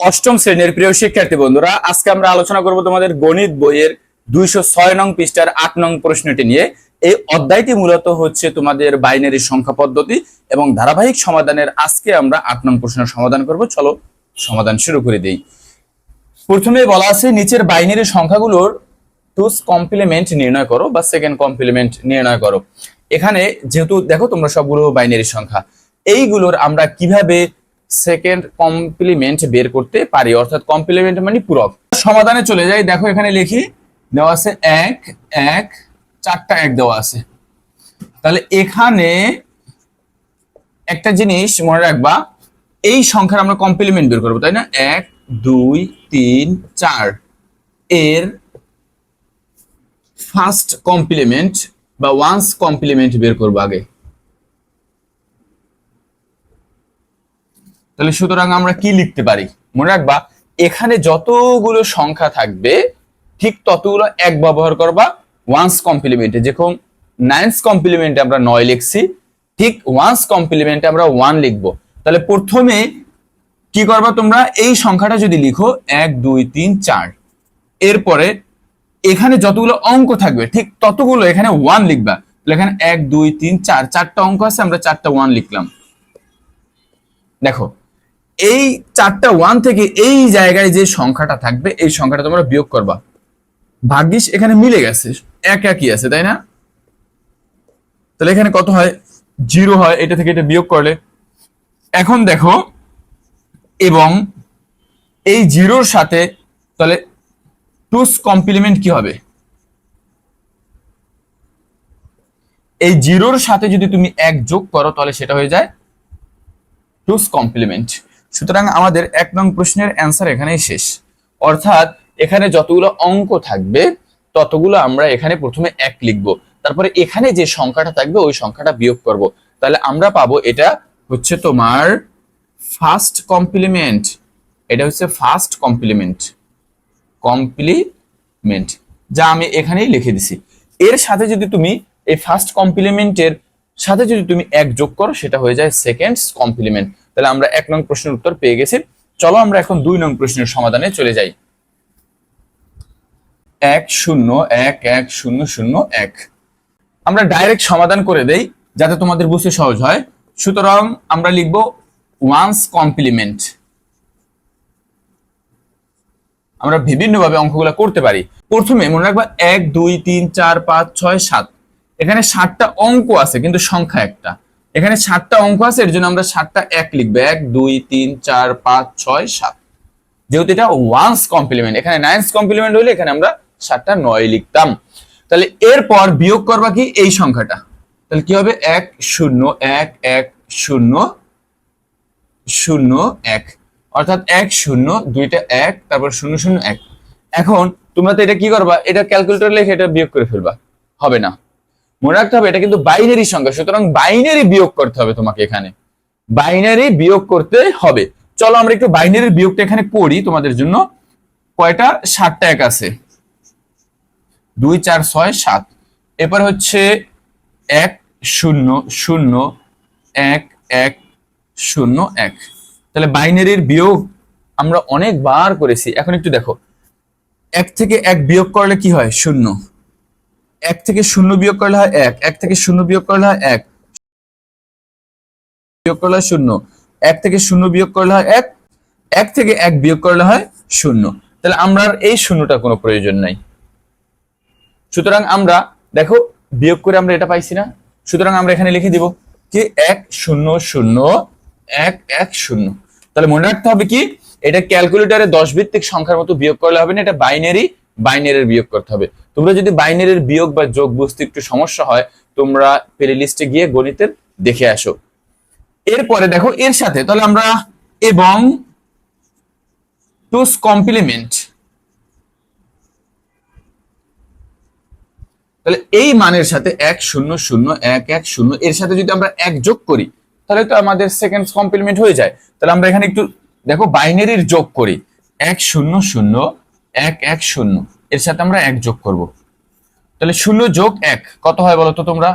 অষ্টম শ্রেণির প্রিয় শিক্ষার্থী বন্ধুরা, আজকে আমরা আলোচনা করব তোমাদের গণিত বইয়ের দুইশো ছয় নং পৃষ্ঠার আট নং প্রশ্নটি নিয়ে। এই অধ্যায়টি মূলত হচ্ছে তোমাদের বাইনারি সংখ্যা পদ্ধতি এবং ধারাবাহিক সমাধানের আজকে আমরা আট নং প্রশ্নের সমাধান করব। চলো সমাধান শুরু করে দেই। প্রথমে বলা আছে, নিচের বাইনারি সংখ্যাগুলোর টুস কমপ্লিমেন্ট নির্ণয় করো বা সেকেন্ড কমপ্লিমেন্ট নির্ণয় করো। এখানে যেহেতু দেখো তোমরা সবগুলো বাইনারি সংখ্যা, এইগুলোর আমরা কীভাবে সেকেন্ড কমপ্লিমেন্ট বের করতে পারি, অর্থাৎ কমপ্লিমেন্ট মানে পূরক। সমাধানে চলে যাই, দেখো এখানে লিখি, দেওয়া আছে এক এক, চারটা এক দেওয়া আছে। তাহলে এখানে একটা জিনিস মনে রাখবা, এই সংখ্যার আমরা কমপ্লিমেন্ট বের করব, তাই না? এক, দুই, তিন, চার। এর ফার্স্ট কমপ্লিমেন্ট বা ওয়ান্স কমপ্লিমেন্ট বের করব আগে। তাহলে সুতরাং আমরা কি লিখতে পারি? মনে রাখবা, এখানে যতগুলো সংখ্যা থাকবে, ঠিক ততগুলো এক ব্যবহার করবা ওয়ান্স কমপ্লিমেন্টে যেরকম নাইন্স কমপ্লিমেন্টে আমরা নয় লিখছি, ঠিক ওয়ান্স কমপ্লিমেন্টে আমরা ওয়ান লিখব। তাহলে প্রথমে কি করবা তোমরা? এই সংখ্যাটা যদি লিখো, এক, দুই, তিন, চার। এরপরে এখানে যতগুলো অঙ্ক থাকবে, ঠিক ততগুলো এখানে ওয়ান লিখবা। তাহলে এখানে এক, দুই, তিন, চার, চারটা অঙ্ক আছে, আমরা চারটা ওয়ান লিখলাম। দেখো এই চারটা ওয়ান থেকে এই জায়গায় যে সংখ্যাটা থাকবে, এই সংখ্যাটা তোমরা বিয়োগ করবা। ভাগ্যিস এখানে মিলে গেছে, এক একই আছে, তাই না? তাহলে এখানে কত হয়? জিরো হয়, এটা থেকে এটা বিয়োগ করলে। এখন দেখো, এবং এই জিরোর সাথে তাহলে টুস কমপ্লিমেন্ট কি হবে? এই জিরোর সাথে যদি তুমি এক যোগ করো, তাহলে সেটা হয়ে যায় টুস কমপ্লিমেন্ট সুতরাং আমাদের এক নং প্রশ্নের অ্যান্সার এখানেই শেষ। অর্থাৎ এখানে যতগুলো অঙ্ক থাকবে, ততগুলো আমরা এখানে প্রথমে এক লিখব। তারপরে এখানে যে সংখ্যাটা থাকবে, ওই সংখ্যাটা বিয়োগ করব। তাহলে আমরা পাবো এটা হচ্ছে তোমার ফার্স্ট কমপ্লিমেন্ট এটা হচ্ছে ফার্স্ট কমপ্লিমেন্ট কমপ্লিমেন্ট যা আমি এখানেই লিখে দিছি। এর সাথে যদি তুমি এই ফার্স্ট কমপ্লিমেন্টের সাথে যদি তুমি এক যোগ করো, সেটা হয়ে যায় সেকেন্ড কমপ্লিমেন্ট তাহলে আমরা এক নং প্রশ্নের উত্তর পেয়ে গেছি। চলো আমরা এখন দুই নং প্রশ্নের সমাধানে চলে যাই। এক শূন্য এক এক শূন্য শূন্য এক। আমরা ডাইরেক্ট সমাধান করে দেই, যাতে তোমাদের বুঝতে সহজ হয়। সুতরাং আমরা লিখব ওয়ান্স কমপ্লিমেন্ট আমরা বিভিন্নভাবে অঙ্কগুলো করতে পারি। প্রথমে মনে রাখবা এক, দুই, তিন, চার, পাঁচ, ছয়, সাত। এখানে সাতটা অঙ্ক আছে, কিন্তু সংখ্যা একটা। এখানে সাতটা অঙ্ক আছে, এর জন্য আমরা সাতটা এক লিখব। এক, দুই, তিন, চার, পাঁচ, ছয়, সাত। যেহেতু এটা ওয়ান্স কমপ্লিমেন্ট এখানে নাইন্স কমপ্লিমেন্ট হলে এখানে আমরা সাতটা নয় লিখতাম। তাহলে এরপর বিয়োগ করবা কি? এই সংখ্যাটা। তাহলে কি হবে? এক, শূন্য, এক এক, শূন্য শূন্য, এক। অর্থাৎ এক, শূন্য, দুইটা এক, তারপর শূন্য শূন্য, এক। এখন তোমরা তো এটা কি করবা? এটা ক্যালকুলেটর লিখে এটা বিয়োগ করে ফেলবা। হবে না। মনে রাখতে হবে, এটা কিন্তু বাইনারি সংখ্যা। সুতরাং বাইনারি বিয়োগ করতে হবে তোমাকে এখানে। বাইনারি বিয়োগ করতে হবে। চলো আমরা একটু বাইনারির বিয়োগটা এখানে করি তোমাদের জন্য। কয়টা? সাতটা এক আছে। দুই, চার, ছয়, সাত। এরপর হচ্ছে এক, শূন্য শূন্য, এক এক, শূন্য, এক। তাহলে বাইনারির বিয়োগ আমরা অনেকবার করেছি। এখন একটু দেখো। এক থেকে এক বিয়োগ করলে কি হয়? শূন্য। এক থেকে শূন্য বিয়োগ করলে হয় এক এক থেকে শূন্য বিয়োগ করলে হয় এক, বিয়োগ করলে হয় শূন্য, এক থেকে শূন্য বিয়োগ করলে হয় এক এক থেকে এক বিয়োগ করলে হয় শূন্য। তাহলে আমরা এই শূন্যটা কোনো প্রয়োজন নাই। সুতরাং আমরা, দেখো, বিয়োগ করে আমরা এটা পাইছি না। সুতরাং আমরা এখানে লিখে দিব কি এক শূন্য শূন্য, এক এক শূন্য। তাহলে মনে রাখতে হবে কি, এটা ক্যালকুলেটারে দশ ভিত্তিক সংখ্যার মতো বিয়োগ করলে হবে না, এটা বাইনারি বাইনারির বিয়োগ করতে হবে। তোমরা যদি বাইনারির বিয়োগ বা যোগ বুঝতে একটু সমস্যা হয়, তোমরা প্লে লিস্টে গিয়ে গণিতের দেখে আসো। এরপরে দেখো, এর সাথে তাহলে আমরা এবং টুস কমপ্লিমেন্ট তাহলে এই মানের সাথে এক শূন্য শূন্য এক এক শূন্য, এর সাথে যদি আমরা এক যোগ করি, তাহলে তো আমাদের সেকেন্ড কমপ্লিমেন্ট হয়ে যায়। তাহলে আমরা এখানে একটু দেখো বাইনারির যোগ করি। এক শূন্য শূন্য এক এক, শূন্য। এর সাথে আমরা এক যোগ করব। তাহলে শূন্য যোগ এক, কত হয় বলো তো তোমরা?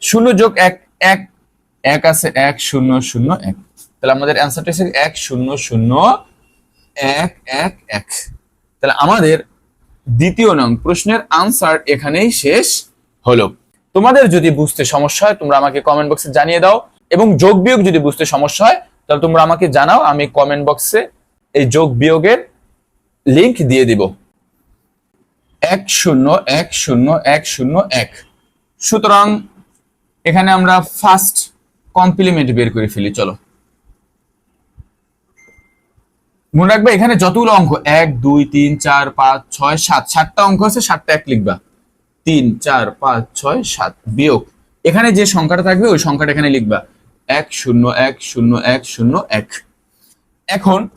শূন্য যোগ এক এক এক আছে এক, শূন্য শূন্য, এক। তাহলে আমাদের অ্যান্সারটা হচ্ছে এক, শূন্য শূন্য, এক এক এক। তাহলে আমাদের দ্বিতীয় নং প্রশ্নের আনসার এখানেই শেষ হলো। তোমাদের যদি বুঝতে সমস্যা হয়, তোমরা আমাকে কমেন্ট বক্সে জানিয়ে দাও। এবং যোগ বিয়োগ যদি বুঝতে সমস্যা হয়, তাহলে তোমরা আমাকে জানাও, আমি কমেন্ট বক্সে এই যোগ বিয়োগের লিংক দিয়ে দিব। এক শূন্য এক শূন্য এক শূন্য, এক। সুতরাং এখানে আমরা ফার্স্ট কমপ্লিমেন্ট বের করে ফেলি, চলো। মনে রাখবে এখানে যতগুলো অঙ্ক, এক, দুই, তিন, চার, পাঁচ, ছয়, সাত। সাতটা অঙ্ক আছে, সাতটা এক লিখবা। তিন, চার, পাঁচ, ছয়, সাত বিয়োগ। এখানে যে সংখ্যাটা থাকবে, ওই সংখ্যাটা এখানে লিখবা। এক, শূন্য এক শূন্য এক শূন্য, এক। এখন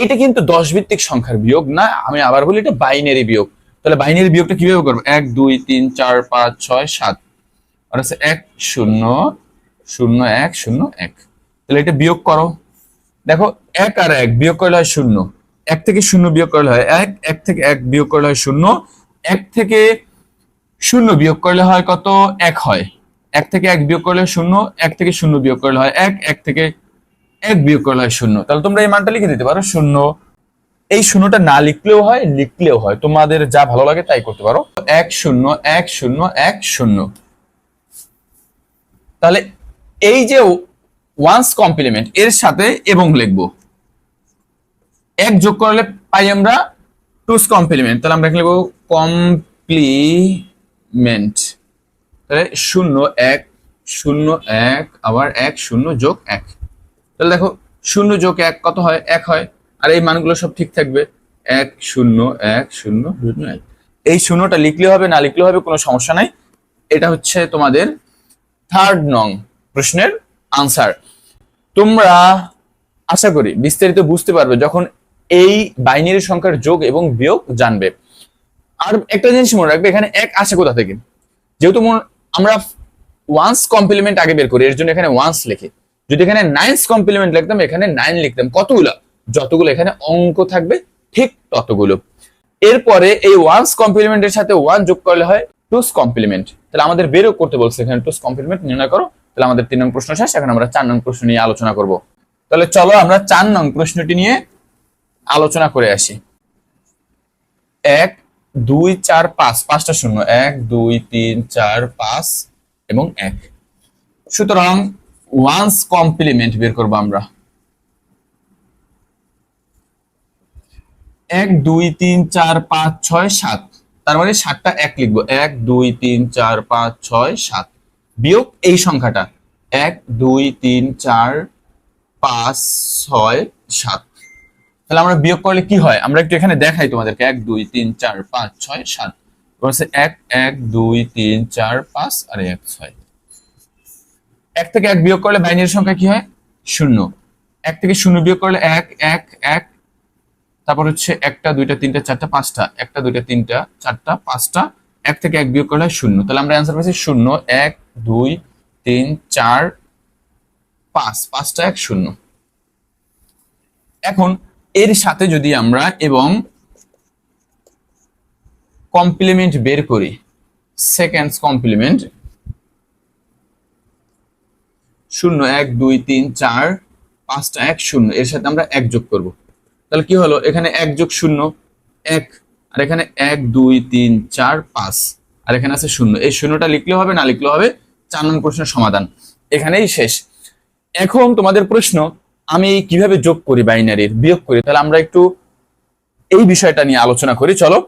এটা কিন্তু দশ ভিত্তিক সংখ্যার বিয়োগ না, আমি আবার বলি এটা বাইনারি বিয়োগ। তাহলে বাইনারি বিয়োগটা কীভাবে করব? এক, দুই, তিন, চার, পাঁচ, ছয়, সাত। হচ্ছে এক, শূন্য শূন্য, এক শূন্য, এক। তাহলে এটা বিয়োগ করো। দেখো, এক আর এক বিয়োগ করলে হয় শূন্য। এক থেকে শূন্য বিয়োগ করলে হয় এক এক থেকে এক বিয়োগ করলে হয় শূন্য। এক থেকে শূন্য বিয়োগ করলে হয় কত? এক হয়। এক থেকে এক বিয়োগ করলে শূন্য, এক থেকে শূন্য বিয়োগ করলে হয় এক এক থেকে এক বিয়োগ করলে হয় শূন্য। তাহলে তোমরা এই মানটা লিখে দিতে পারো, শূন্য। এই শূন্যটা না লিখলেও হয় লিখলেও হয়। তোমাদের যা ভালো লাগে তাই করতে পারো। এক শূন্য এক শূন্য এক শূন্য। তাহলে এই যে ওয়ান্স কমপ্লিমেন্ট এর সাথে এবং লিখব। এক যোগ করলে পাই আমরা টুস কমপ্লিমেন্ট তাহলে আমরা লিখব কমপ্লিমেন্ট তাহলে শূন্য, এক শূন্য, এক, আবার এক, শূন্য যোগ এক। তাহলে দেখো, শূন্য যোগ এক কত হয়? এক হয়। আর এই মানগুলো সব ঠিক থাকবে। এক, শূন্য এক, শূন্য শূন্য, এক। এই শূন্যটা লিখলে হবে, না লিখলে হবে কোনো সমস্যা নাই। এটা হচ্ছে তোমাদের থার্ড নং প্রশ্নের আনসার তোমরা আশা করি বিস্তারিত বুঝতে পারবে যখন এই বাইনারি সংখ্যার যোগ এবং বিয়োগ জানবে। আর একটা জিনিস মনে রাখবে, এখানে এক আসে কোথা থেকে? যেহেতু আমরা ওয়ান্স কমপ্লিমেন্ট আগে বের করি, এর জন্য এখানে ওয়ান্স লিখি। যদি এখানে নাইনস কমপ্লিমেন্ট লিখতাম, এখানে নাইন লিখতাম। কতগুলো? যতগুলো এখানে অঙ্ক থাকবে, ঠিক ততগুলো। এরপরে এই ওয়ান্স কমপ্লিমেন্টের সাথে ওয়ান যোগ করলে হয় টুস কমপ্লিমেন্ট তাহলে আমাদের বেরো করতে বলছে এখানে টুস কমপ্লিমেন্ট নির্ণয় করো। তাহলে আমাদের তিন নং প্রশ্ন শেষ, এখন আমরা চার নং প্রশ্ন নিয়ে আলোচনা করব। তাহলে চলো আমরা চার নং প্রশ্নটি নিয়ে আলোচনা করে আসি। এক, দুই, চার, পাঁচ। পাঁচটা শূন্য। এক, দুই, তিন, চার, পাঁচ এবং এক। সুতরাং ওয়ান্স কমপ্লিমেন্ট বের করব আমরা। এক, দুই, তিন, চার, পাঁচ, ছয়, সাত। তার মানে সাতটা এক লিখব। এক, দুই, তিন, চার, পাঁচ, ছয়, সাত। বিয়োগ এই সংখ্যাটা। এক, দুই, তিন, চার, পাঁচ, ছয়, সাত। তাহলে আমরা বিয়োগ করলে কি হয়? আমরা একটু এখানে দেখাই তোমাদেরকে। এক, দুই, তিন, চার, পাঁচ, ছয়, সাত। এক এক, দুই, তিন, চার, পাঁচ আর এক, ছয়। এক থেকে এক বিয়োগ করলে বাইনারি সংখ্যা কি হয়? শূন্য। এক থেকে শূন্য বিয়োগ করলে এক এক এক। তারপর হচ্ছে একটা, দুইটা, তিনটা, চারটা, পাঁচটা। একটা, দুইটা, তিনটা, চারটা, পাঁচটা। এক থেকে এক বিয়োগ করলে হয় শূন্য। তাহলে আমরা অ্যান্সার পাচ্ছি শূন্য, এক, দুই, তিন, চার, পাঁচ। পাঁচটা, এক, শূন্য। এখন এর সাথে যদি আমরা এবং কমপ্লিমেন্ট বের করি সেকেন্ডস কমপ্লিমেন্ট শূন্য, এক, দুই, তিন, চার, পাঁচটা, এক, শূন্য, এর সাথে আমরা এক যোগ করব। তাহলে কি হলো? এখানে এক যোগ শূন্য, এক, আর এখানে এক, দুই, তিন, চার, পাঁচ, আর এখানে আছে শূন্য। এই শূন্যটা লিখলেও হবে, না লিখলেও হবে, চার নম্বর প্রশ্নের সমাধান। এখানেই শেষ। এখন তোমাদের প্রশ্ন, আমি কীভাবে যোগ করি বাইনারির, বিয়োগ করি? তাহলে আমরা একটু এই বিষয়টা নিয়ে আলোচনা করি। চলো,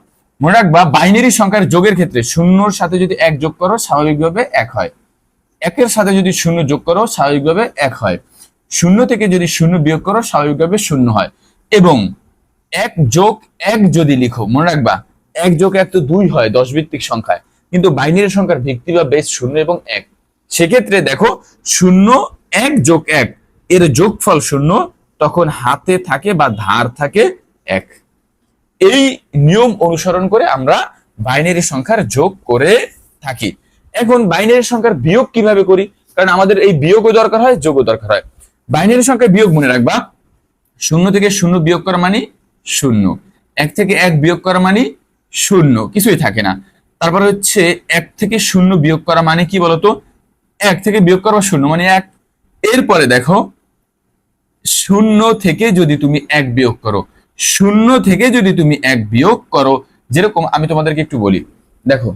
মনে রাখবা, বাইনারি সংখ্যার যোগের ক্ষেত্রে শূন্যর সাথে যদি এক যোগ করো, স্বাভাবিকভাবে এক হয়। একের সাথে যদি শূন্য যোগ করো, স্বাভাবিকভাবে এক হয়। শূন্য থেকে যদি শূন্য বিয়োগ করো, স্বাভাবিকভাবে শূন্য হয়। এবং এক যোগ এক যদি লিখো, মনে রাখবা, এক যোগ এক তো দুই হয় দশ ভিত্তিক সংখ্যায়। কিন্তু বাইনারি সংখ্যার ভিত্তি বা বেস শূন্য এবং এক। সেক্ষেত্রে দেখো, শূন্য এক যোগ এক, এর যোগফল শূন্য, তখন হাতে থাকে বা ধার থাকে এক। এই নিয়ম অনুসরণ করে আমরা বাইনারি সংখ্যার যোগ করে থাকি। এখন বাইনারি সংখ্যার বিয়োগ কীভাবে করি? কারণ আমাদের এই বিয়োগও দরকার হয়, যোগও দরকার হয়। বাইনারি সংখ্যার বিয়োগ মনে রাখবা। শূন্য থেকে শূন্য বিয়োগ করা মানে শূন্য। এক থেকে এক বিয়োগ করা মানে শূন্য। কিছুই থাকে না। তারপর হচ্ছে এক থেকে শূন্য বিয়োগ করা মানে কি বলতো? এক থেকে বিয়োগ করা শূন্য মানে এক। এরপরে দেখো, শূন্য থেকে যদি তুমি এক বিয়োগ করো, শূন্য থেকে যদি তুমি এক বিয়োগ করো, যেরকম আমি তোমাদেরকে একটু বলি। দেখো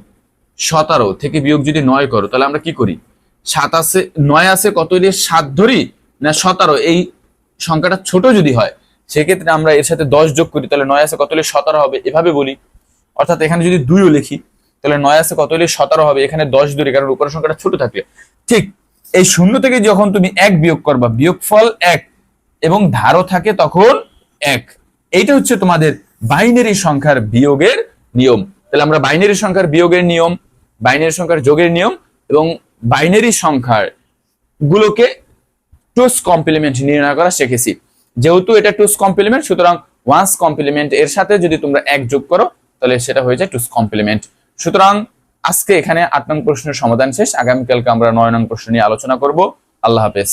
সতেরো থেকে বিয়োগ যদি নয় করো, তাহলে আমরা কি করি? সাত আছে, নয় আছে কত হইলে সাত ধরি? না, সতেরো, এই সংখ্যাটা ছোট যদি হয়, সেক্ষেত্রে আমরা এর সাথে দশ যোগ করি, তাহলে নয় আছে কত হলে সতেরো হবে? এভাবে বলি। অর্থাৎ এখানে যদি দুইও লিখি, তাহলে নয় আছে কত হলে সতেরো হবে? এখানে দশ ধরি, কারণ উপরের সংখ্যাটা ছোট থাকলে। ঠিক এই শূন্য থেকে যখন তুমি এক বিয়োগ করবা, বিয়োগফল এক এবং ধারও থাকে তখন এক। এইটা হচ্ছে তোমাদের বাইনারি সংখ্যার বিয়োগের নিয়ম। তাহলে আমরা বাইনারি সংখ্যার বিয়োগের নিয়ম বাইনারি সংখ্যার যোগের নিয়ম এবং বাইনারি সংখ্যার গুলোকে টুস কমপ্লিমেন্ট নির্ণয় করা শিখেছি। যেহেতু এটা টুস কমপ্লিমেন্ট, সুতরাং ওয়ান্স কমপ্লিমেন্ট এর সাথে যদি তোমরা এক যোগ করো, তাহলে সেটা হয়ে যায় টুস কমপ্লিমেন্ট। সুতরাং আজকে এখানে আট নং প্রশ্নের সমাধান শেষ। আগামীকালকে আমরা নয় নং প্রশ্ন নিয়ে আলোচনা করব। আল্লাহ হাফেজ।